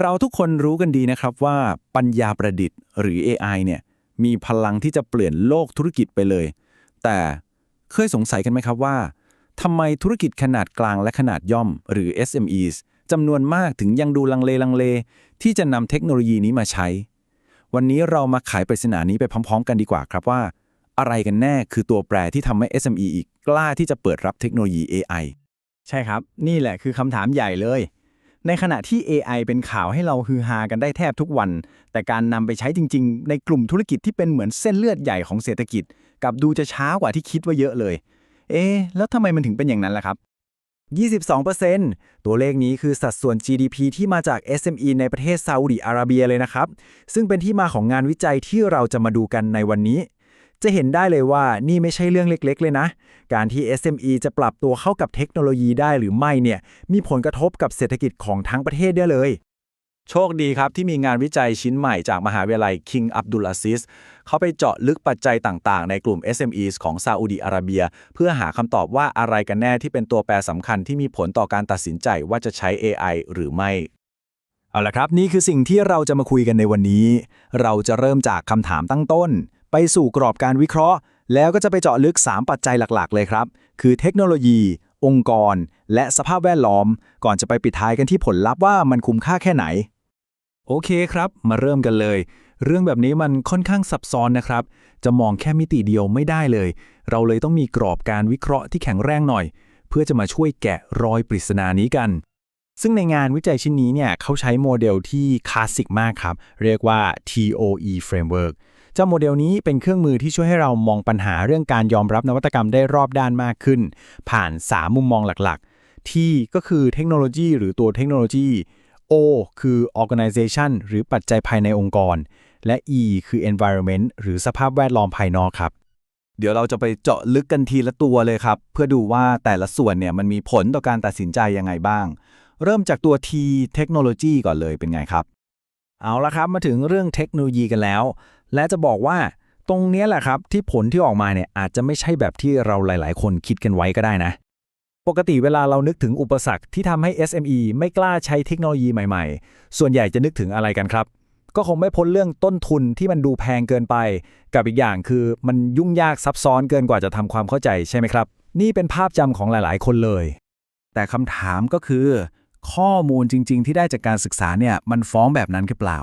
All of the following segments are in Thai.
เราทุกคนรู้กันดีนะครับว่าปัญญาประดิษฐ์หรือ AI เนี่ยมีพลังที่จะเปลี่ยนโลกธุรกิจไปเลย แต่เคยสงสัยกันไหมครับว่าทำไมธุรกิจขนาดกลางและขนาดย่อม หรือ SMEs จำนวนมากถึงยังดูลังเลลังเล ที่จะนำเทคโนโลยีนี้มาใช้ วันนี้เรามาไขปริศนานี้ไปพร้อม ๆ กันดีกว่าครับว่า อะไรกันแน่คือตัวแปรที่ทำให้ SME อีกกล้าที่จะเปิดรับเทคโนโลยี AI ใช่ครับ นี่แหละคือคำถามใหญ่เลย ในขณะที่ AI เป็นข่าวให้เราฮือฮากันได้แทบทุกวัน แต่การนำไปใช้จริง ๆ ในกลุ่มธุรกิจที่เป็นเหมือนเส้นเลือดใหญ่ของเศรษฐกิจ กับดูจะช้ากว่าที่คิดว่าเยอะเลย เอ๊ะแล้วทำไมมันถึงเป็นอย่างนั้นล่ะครับ 22%ตัวเลขนี้คือสัดส่วน GDP ที่มาจาก SME ในประเทศซาอุดิอาระเบียเลยนะครับ ซึ่งเป็นที่มาของงานวิจัยที่เราจะมาดูกันในวันนี้ จะเห็นได้เลยว่านี่ไม่ใช่เรื่องเล็กๆ เลยนะ การที่ SME จะปรับตัวเข้ากับเทคโนโลยีได้หรือไม่เนี่ย มีผลกระทบกับเศรษฐกิจของทั้งประเทศได้เลย โชคดีครับที่มีงานวิจัยชิ้นใหม่จากมหาวิทยาลัย King Abdul Aziz เขาไปเจาะลึกปัจจัยต่างๆ ในกลุ่ม SMEs ของซาอุดีอาระเบีย เพื่อหาคำตอบว่าอะไรกันแน่ที่เป็นตัวแปรสำคัญที่มีผลต่อการตัดสินใจว่าจะใช้ AI หรือไม่เอาละครับ นี่คือสิ่งที่เราจะมาคุยกันในวันนี้ เราจะเริ่มจากคำถามตั้งต้น ไปสู่กรอบการวิเคราะห์ แล้วก็จะไปเจาะลึก 3 ปัจจัยหลักๆ เลยครับ คือเทคโนโลยี องค์กร และสภาพแวดล้อม ก่อนจะไปปิดท้ายกันที่ผลลัพธ์ว่ามันคุ้มค่าแค่ไหน โอเคครับ มาเริ่มกันเลย เรื่องแบบนี้มันค่อนข้างซับซ้อนนะครับ จะมองแค่มิติเดียวไม่ได้เลย เราเลยต้องมีกรอบการวิเคราะห์ที่แข็งแรงหน่อย เพื่อจะมาช่วยแกะรอยปริศนานี้กันซึ่งในงานวิจัยชิ้นนี้เนี่ยเขาใช้โมเดลที่คลาสสิกมากครับ เรียกว่า TOE Framework เจ้าโมเดลนี้เป็นเครื่องมือที่ช่วยให้เรามองปัญหาเรื่องการยอมรับนวัตกรรมได้รอบด้านมากขึ้น ผ่าน 3 มุมมองหลักๆ T ก็คือเทคโนโลยีหรือตัวเทคโนโลยี O คือ organization หรือปัจจัยภายในองค์กร และ E คือ environment หรือสภาพแวดล้อมภายนอกครับ เดี๋ยวเราจะไปเจาะลึกกันทีละตัวเลยครับ เพื่อดูว่าแต่ละส่วนเนี่ยมันมีผลต่อการตัดสินใจยังไงบ้าง เริ่มจากตัว T เทคโนโลยีก่อนเลยเป็นไงครับ เอาละครับมาถึงเรื่องเทคโนโลยีกันแล้ว และจะบอกว่าตรงนี้แหละครับที่ผลที่ออกมาเนี่ยอาจจะไม่ใช่แบบที่เราหลาย ๆ คนคิดกันไว้ก็ได้นะ ปกติเวลาเรานึกถึงอุปสรรคที่ทำให้ SME ไม่กล้าใช้เทคโนโลยีใหม่ ๆ ส่วนใหญ่จะนึกถึงอะไรกันครับ ก็คงไม่พ้นเรื่องต้นทุนที่มันดูแพงเกินไป กับอีกอย่างคือมันยุ่งยากซับซ้อนเกินกว่าจะทำความเข้าใจใช่ไหมครับ นี่เป็นภาพจำของหลาย ๆ คนเลย แต่คำถามก็คือ ข้อมูลจริง ๆ ที่ได้จากการศึกษาเนี่ยมันฟ้องแบบนั้นหรือเปล่า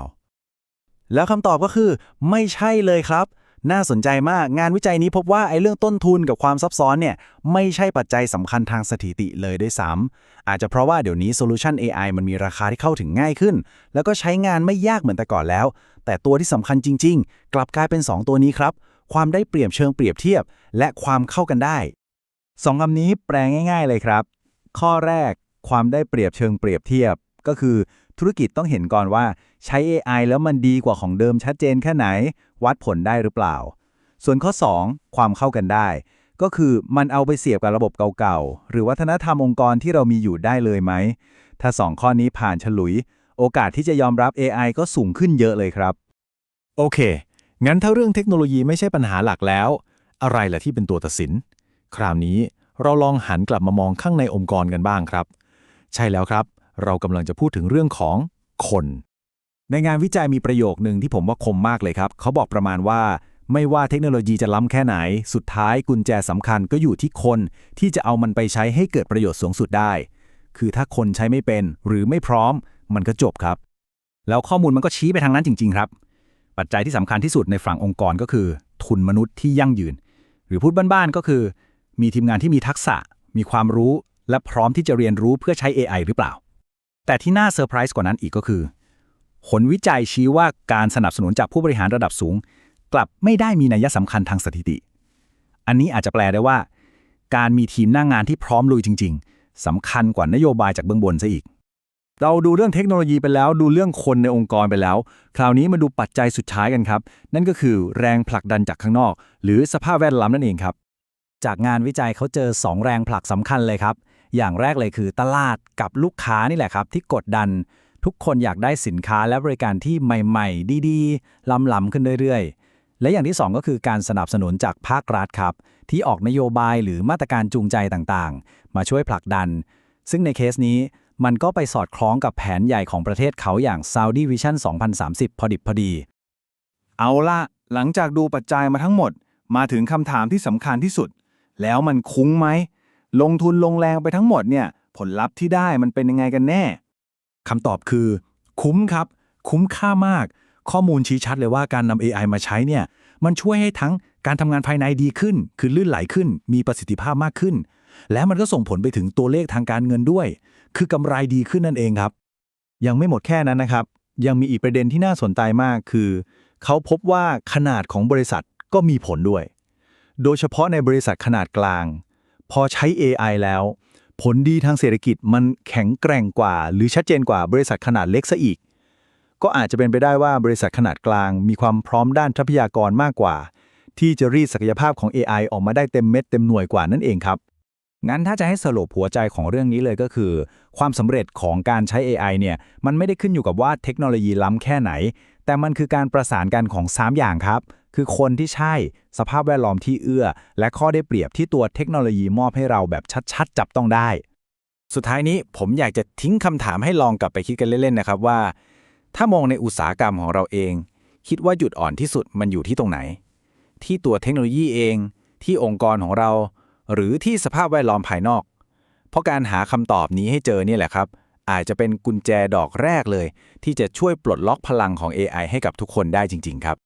แล้วคำตอบก็คือ ไม่ใช่เลยครับ น่าสนใจมากงานวิจัยนี้พบว่าไอ้เรื่องต้นทุนกับความซับซ้อนเนี่ยไม่ใช่ปัจจัยสำคัญทางสถิติเลยด้วยซ้ำอาจจะเพราะว่าเดี๋ยวนี้โซลูชัน AI มันมีราคาที่เข้าถึงง่ายขึ้น แล้วก็ใช้งานไม่ยากเหมือนแต่ก่อนแล้ว แต่ตัวที่สำคัญจริง ๆ กลับกลายเป็น 2 ตัวนี้ครับ ความได้เปรียบเชิงเปรียบเทียบ และความเข้ากันได้สองคำนี้แปลง่าย ๆ เลยครับ ข้อแรก ความได้เปรียบเชิงเปรียบเทียบ ก็คือธุรกิจต้องเห็นก่อนว่า ใช้ AI แล้วมันดีกว่าของเดิมชัดเจนแค่ไหน วัดผลได้หรือเปล่า ส่วนข้อ 2 ความเข้ากันได้ ก็คือมันเอาไปเสียบกับระบบเก่าๆ หรือวัฒนธรรมองค์กรที่เรามีอยู่ได้เลยไหม ถ้า 2 ข้อนี้ผ่านฉลุย โอกาสที่จะยอมรับ AI ก็สูงขึ้นเยอะเลยครับ โอเค งั้นถ้าเรื่องเทคโนโลยีไม่ใช่ปัญหาหลักแล้ว อะไรล่ะที่เป็นตัวตัดสิน คราวนี้เราลองหันกลับมามองข้างในองค์กรกันบ้างครับ ใช่แล้วครับ เรากำลังจะพูดถึงเรื่องของคน ในงานวิจัยมีประโยคหนึ่งที่ผมว่าคมมากเลยครับ เขาบอกประมาณว่า ไม่ว่าเทคโนโลยีจะล้ำแค่ไหน สุดท้ายกุญแจสำคัญก็อยู่ที่คน ที่จะเอามันไปใช้ให้เกิดประโยชน์สูงสุดได้ คือถ้าคนใช้ไม่เป็น หรือไม่พร้อม มันก็จบครับ แล้วข้อมูลมันก็ชี้ไปทางนั้นจริง ๆ ครับ ปัจจัยที่สำคัญที่สุดในฝั่งองค์กรก็คือ ทุนมนุษย์ที่ยั่งยืน หรือพูดบ้านๆก็คือ มีทีมงานที่มีทักษะ มีความรู้ และพร้อมที่จะเรียนรู้เพื่อใช้ AI หรือเปล่า แต่ที่น่าเซอร์ไพรส์กว่านั้นอีกก็คือ ผลวิจัยชี้ว่าการสนับสนุนจากผู้บริหารระดับสูง กลับไม่ได้มีนัยสำคัญทางสถิติ อันนี้อาจจะแปลได้ว่า การมีทีมหน้างงานที่พร้อมลุยจริง ๆสำคัญกว่านโยบายจากเบื้องบนซะอีก เราดูเรื่องเทคโนโลยีไปแล้ว ดูเรื่องคนในองค์กรไปแล้ว คราวนี้มาดูปัจจัยสุดท้ายกันครับ นั่นก็คือแรงผลักดันจากข้างนอก หรือสภาพแวดล้อมนั่นเองครับ จากงานวิจัยเขาเจอ 2 แรงผลักสำคัญเลยครับ อย่างแรกเลยคือตลาดกับลูกค้านี่แหละครับที่กดดัน ทุกคนอยากได้สินค้าและบริการที่ใหม่ ๆ ดีๆ ล้ำๆขึ้นเรื่อยๆ และอย่างที่ 2 ก็คือการสนับสนุนจากภาครัฐครับ ที่ออกนโยบายหรือมาตรการจูงใจต่างๆ มาช่วยผลักดัน ซึ่งในเคสนี้มันก็ไปสอดคล้องกับแผนใหญ่ของประเทศเขาอย่าง Saudi Vision 2030 พอดิบพอดี เอาละหลังจากดูปัจจัยมาทั้งหมด มาถึงคำถามที่สำคัญที่สุด แล้วมันคุ้งไหม ลงทุนลงแรงไปทั้งหมดเนี่ย ผลลัพธ์ที่ได้มันเป็นยังไงกันแน่ คำตอบคือ คุ้มครับ คุ้มค่ามาก ข้อมูลชี้ชัดเลยว่าการนำ AI มาใช้เนี่ย มันช่วยให้ทั้งการทำงานภายในดีขึ้น คือลื่นไหลขึ้น มีประสิทธิภาพมากขึ้น และมันก็ส่งผลไปถึงตัวเลขทางการเงินด้วย คือกำไรดีขึ้นนั่นเองครับ ยังไม่หมดแค่นั้นนะครับ ยังมีอีกประเด็นที่น่าสนใจมากคือ เขาพบว่าขนาดของบริษัทก็มีผลด้วย โดยเฉพาะในบริษัทขนาดกลาง พอใช้ AI แล้ว ผลดีทางเศรษฐกิจมันแข็งแกร่งกว่า หรือชัดเจนกว่าบริษัทขนาดเล็กซะอีก ก็อาจจะเป็นไปได้ว่าบริษัทขนาดกลาง มีความพร้อมด้านทรัพยากรมากกว่า ที่จะรีดศักยภาพของ AI ออกมาได้เต็มเม็ดเต็มหน่วยกว่านั่นเองครับงั้นถ้าจะให้สรุปหัวใจของเรื่องนี้เลยก็คือ ความสำเร็จของการใช้ AI เนี่ยมันไม่ได้ขึ้นอยู่กับว่าเทคโนโลยีล้ำแค่ไหน แต่มันคือการประสานกันของ 3 อย่างครับ คือคนที่ใช่ สภาพแวดล้อมที่เอื้อ และข้อได้เปรียบที่ตัวเทคโนโลยีมอบให้เราแบบชัดๆ จับต้องได้ สุดท้ายนี้ผมอยากจะทิ้งคำถามให้ลองกลับไปคิดกันเล่นๆนะครับว่า ถ้ามองในอุตสาหกรรมของเราเอง คิดว่าจุดอ่อนที่สุดมันอยู่ที่ตรงไหน ที่ตัวเทคโนโลยีเอง ที่องค์กรของเรา หรือที่สภาพแวดล้อมภายนอก เพราะการหาคำตอบนี้ให้เจอเนี่ยแหละครับอาจจะเป็นกุญแจดอกแรกเลย ที่จะช่วยปลดล็อกพลังของ AI ให้กับทุกคนได้จริง ๆ ครับ